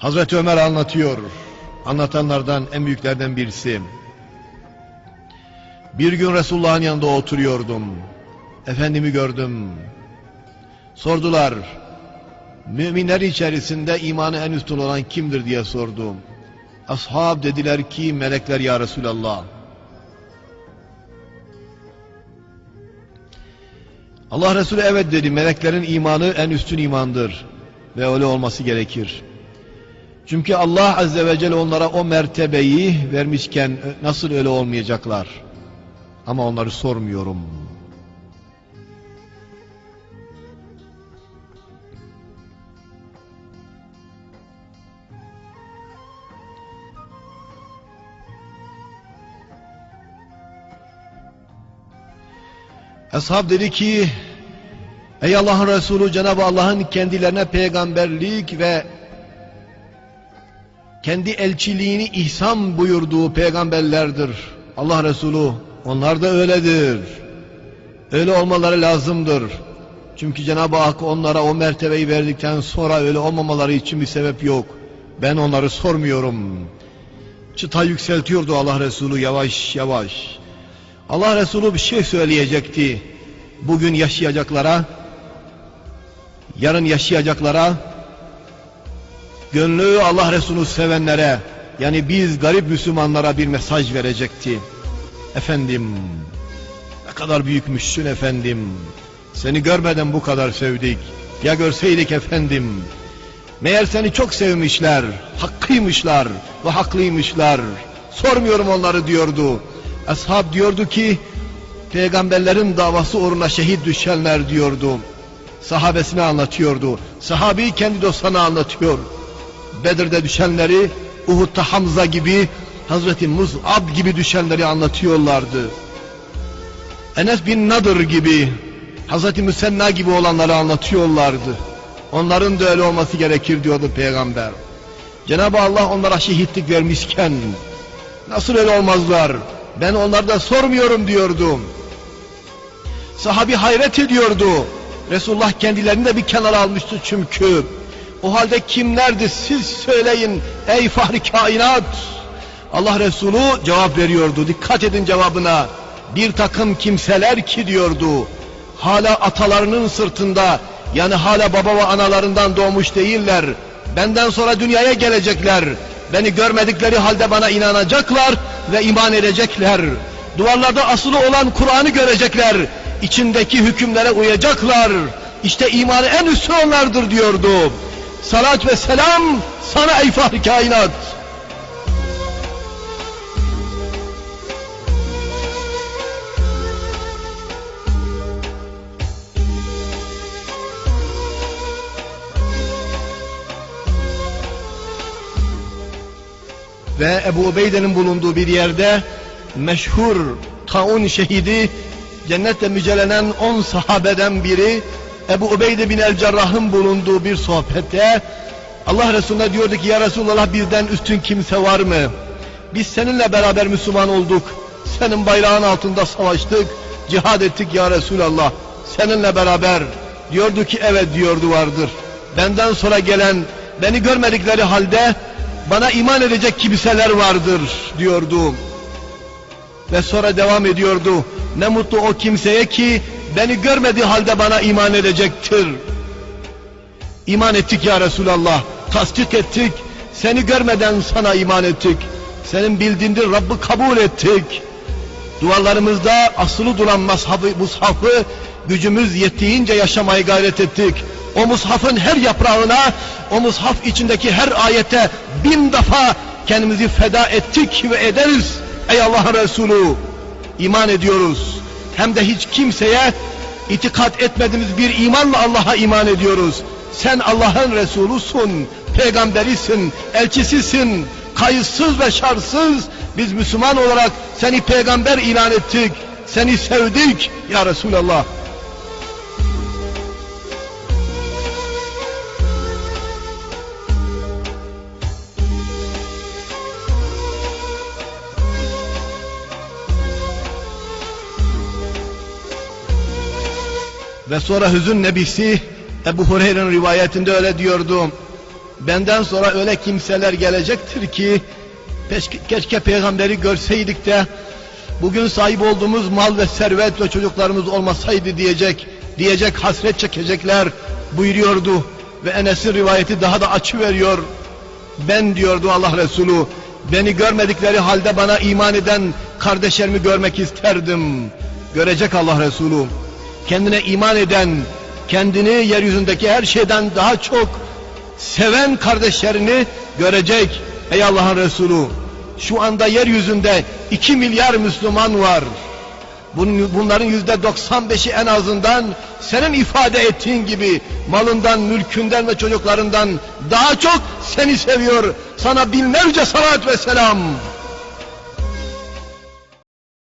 Hazreti Ömer anlatıyor. Anlatanlardan en büyüklerden birisi. Bir gün Resulullah'ın yanında oturuyordum. Efendimi gördüm. Sordular. Müminler içerisinde imanı en üstün olan kimdir diye sordum. Ashab dediler ki melekler ya Resulallah. Allah Resulü evet dedi meleklerin imanı en üstün imandır. Ve öyle olması gerekir. Çünkü Allah Azze ve Celle onlara o mertebeyi vermişken nasıl öyle olmayacaklar? Ama onları sormuyorum. Ashab dedi ki Ey Allah'ın Resulü Cenab-ı Allah'ın kendilerine peygamberlik ve kendi elçiliğini ihsan buyurduğu peygamberlerdir. Allah Resulü onlar da öyledir. Öyle olmaları lazımdır. Çünkü Cenab-ı Hak onlara o mertebeyi verdikten sonra öyle olmamaları için bir sebep yok. Ben onları sormuyorum. Çıta yükseltiyordu Allah Resulü yavaş yavaş. Allah Resulü bir şey söyleyecekti. Bugün yaşayacaklara, yarın yaşayacaklara, gönlü Allah Resulü sevenlere, yani biz garip Müslümanlara bir mesaj verecekti. Efendim, ne kadar büyükmüşsün efendim. Seni görmeden bu kadar sevdik. Ya görseydik efendim. Meğer seni çok sevmişler, hakkıymışlar ve haklıymışlar. Sormuyorum onları diyordu. Ashab diyordu ki, peygamberlerin davası uğruna şehit düşenler diyordu. Sahabesine anlatıyordu. Sahabi kendi dostlarına anlatıyor. Bedir'de düşenleri, Uhud'da Hamza gibi, Hazreti Muz'ab gibi düşenleri anlatıyorlardı. Enes bin Nadır gibi, Hazreti Müsenna gibi olanları anlatıyorlardı. Onların da öyle olması gerekir diyordu peygamber. Cenab-ı Allah onlara şehitlik vermişken, nasıl öyle olmazlar? Ben onlardan sormuyorum diyordum. Sahabi hayret ediyordu. Resulullah kendilerini de bir kenara almıştı çünkü. O halde kimlerdi siz söyleyin ey fahri kainat. Allah Resulü cevap veriyordu. Dikkat edin cevabına. Bir takım kimseler ki diyordu. Hala atalarının sırtında yani hala baba ve analarından doğmuş değiller. Benden sonra dünyaya gelecekler. Beni görmedikleri halde bana inanacaklar ve iman edecekler. Duvarlarda asılı olan Kur'an'ı görecekler. İçindeki hükümlere uyacaklar. İşte imanı en üstün onlardır diyordu. Salat ve selam sana ey fahri kainat. Ve Ebu Ubeyde'nin bulunduğu bir yerde meşhur taun şehidi cennetle müjdelenen on sahabeden biri Ebu Ubeyde bin el Cerrah'ın bulunduğu bir sohbette Allah Resulüne diyordu ki ya Resulallah bizden üstün kimse var mı? Biz seninle beraber Müslüman olduk. Senin bayrağın altında savaştık. Cihad ettik ya Resulallah. Seninle beraber. Diyordu ki evet diyordu vardır. Benden sonra gelen beni görmedikleri halde bana iman edecek kimseler vardır diyordu. Ve sonra devam ediyordu. Ne mutlu o kimseye ki beni görmediği halde bana iman edecektir. İman ettik ya Resulallah. Tasdik ettik. Seni görmeden sana iman ettik. Senin bildiğindir Rabb'i kabul ettik. Duvarlarımızda asılı duran mushafı, mushafı gücümüz yettiğince yaşamaya gayret ettik. O mushafın her yaprağına, o mushaf içindeki her ayete bin defa kendimizi feda ettik ve ederiz. Ey Allah'ın Resulü iman ediyoruz. Hem de hiç kimseye itikat etmediğimiz bir imanla Allah'a iman ediyoruz. Sen Allah'ın Resulüsün, peygamberisin, elçisisin. Kayıtsız ve şartsız biz Müslüman olarak seni peygamber ilan ettik. Seni sevdik ya Resulallah. Ve sonra hüzün nebisi Ebu Hureyre'nin rivayetinde öyle diyordu. Benden sonra öyle kimseler gelecektir ki keşke peygamberi görseydik de bugün sahip olduğumuz mal ve servet ve çocuklarımız olmasaydı diyecek diyecek hasret çekecekler buyuruyordu ve Enes'in rivayeti daha da açı veriyor. Ben diyordu Allah Resulü beni görmedikleri halde bana iman eden kardeşlerimi görmek isterdim. Görecek Allah Resulü. Kendine iman eden, kendini yeryüzündeki her şeyden daha çok seven kardeşlerini görecek. Ey Allah'ın Resulü. Şu anda yeryüzünde 2 milyar Müslüman var. Bunların yüzde 95'i en azından senin ifade ettiğin gibi malından, mülkünden ve çocuklarından daha çok seni seviyor. Sana binlerce salat ve selam.